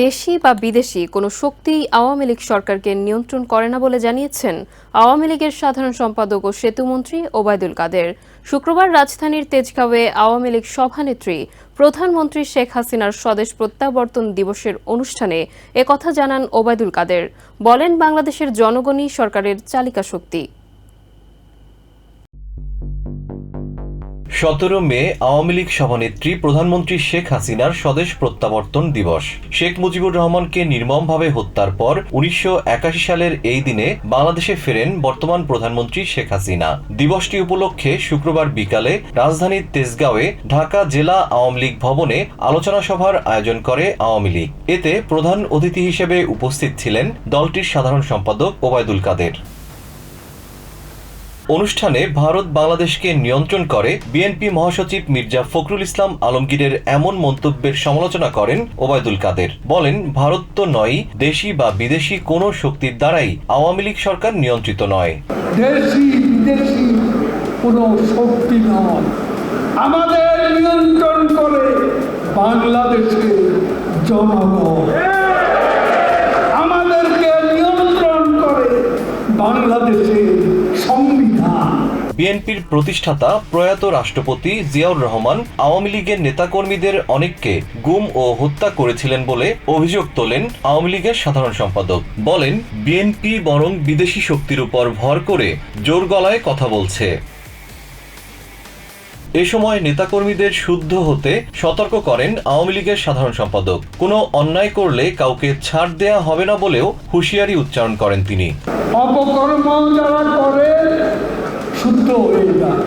দেশি বা বিদেশি কোনো শক্তি আওয়ামী লীগ সরকারকে নিয়ন্ত্রণ করে না বলে জানিয়েছেন আওয়ামী লীগের সাধারণ সম্পাদক ও সেতুমন্ত্রী ওবায়দুল কাদের। শুক্রবার রাজধানীর তেজগাঁওয়ে আওয়ামী লীগ সভানেত্রী প্রধানমন্ত্রী শেখ হাসিনার স্বদেশ প্রত্যাবর্তন দিবসের অনুষ্ঠানে একথা জানান ওবায়দুল কাদের। বলেন, বাংলাদেশের জনগণই সরকারের চালিকা শক্তি সতেরো মে আওয়ামী লীগ সভানেত্রী প্রধানমন্ত্রী শেখ হাসিনার স্বদেশ প্রত্যাবর্তন দিবস। শেখ মুজিবুর রহমানকে নির্মমভাবে হত্যার পর উনিশশো একাশি সালের এই দিনে বাংলাদেশে ফেরেন বর্তমান প্রধানমন্ত্রী শেখ হাসিনা। দিবসটি উপলক্ষে শুক্রবার বিকালে রাজধানীর তেজগাঁওয়ে ঢাকা জেলা আওয়ামী লীগ ভবনে আলোচনা সভার আয়োজন করে আওয়ামী লীগ। এতে প্রধান অতিথি হিসেবে উপস্থিত ছিলেন দলটির সাধারণ সম্পাদক ওবায়দুল কাদের। অনুষ্ঠানে ভারত বাংলাদেশকে নিয়ন্ত্রণ করে বিএনপি মহাসচিব মির্জা ফখরুল ইসলাম আলমগীরের এমন মন্তব্যের সমালোচনা করেন ওবায়দুল কাদের। বলেন, ভারত তো নয় দেশি বা বিদেশি কোনো শক্তির দ্বারাই আওয়ামী লীগ সরকার নিয়ন্ত্রিত নয়। দেশি বিদেশি কোনো শক্তি নয়। আমাদের নিয়ন্ত্রণ করে বাংলাদেশের জনগণ আমাদেরকে নিয়ন্ত্রণ করে বাংলাদেশের সংবিধান বিএনপির প্রতিষ্ঠাতা প্রয়াত রাষ্ট্রপতি জিয়াউর রহমান আওয়ামী লীগের নেতাকর্মীদের অনেককে গুম ও হত্যা করেছিলেন বলে অভিযোগ তোলেন আওয়ামী লীগের সাধারণ সম্পাদক। বলেন, বিএনপি বরং বিদেশি শক্তির উপর ভর করে জোর গলায় কথা বলছে। এ সময় নেতাকর্মীদের শুদ্ধ হতে সতর্ক করেন আওয়ামী লীগের সাধারণ সম্পাদক। কোনো অন্যায় করলে কাউকে ছাড় দেয়া হবে না বলেও হুঁশিয়ারি উচ্চারণ করেন তিনি। অপকর্ম যারা করে শুদ্ধ হয়ে যায়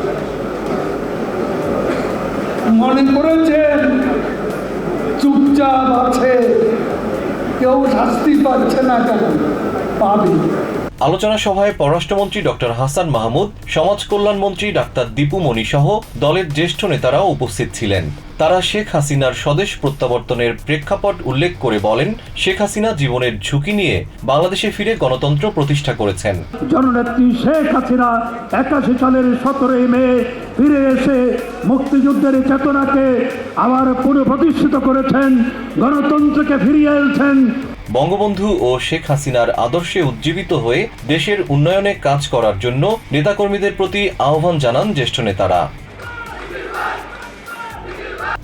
মনে করেছেন। চুপচাপ আছে। কেউ শাস্তি পাচ্ছে না কেন? পাবে। আলোচনা সভায় পররাষ্ট্রমন্ত্রী ডক্টর হাসান মাহমুদ সমাজ কল্যাণ মন্ত্রী ডাক্তার দীপু মনি সহ দলের জ্যেষ্ঠ নেতারাও উপস্থিত ছিলেন। তারা শেখ হাসিনার স্বদেশ প্রত্যাবর্তনের প্রেক্ষাপট উল্লেখ করে বলেন, শেখ হাসিনা জীবনের ঝুঁকি নিয়ে বাংলাদেশে ফিরে গণতন্ত্র প্রতিষ্ঠা করেছেন। জননেত্রী শেখ হাসিনা একাশি সালের সতেরোই মে ফিরে এসে মুক্তিযুদ্ধের চেতনাকে আবার পুনঃপ্রতিষ্ঠিত করেছেন, গণতন্ত্রকে ফিরিয়ে এনেছেন বঙ্গবন্ধু ও শেখ হাসিনার আদর্শে উজ্জীবিত হয়ে দেশের উন্নয়নে কাজ করার জন্য নেতাকর্মীদের প্রতি আহ্বান জানান জ্যেষ্ঠ নেতারা।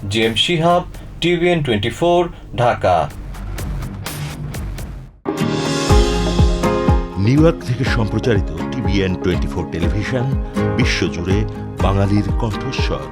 Jem Shihab, TVN twenty four, Dhaka. New York থেকে সম্প্রচারিত টিভিএন টোয়েন্টি ফোর টেলিভিশন, বিশ্বজুড়ে বাঙালির কণ্ঠস্বর।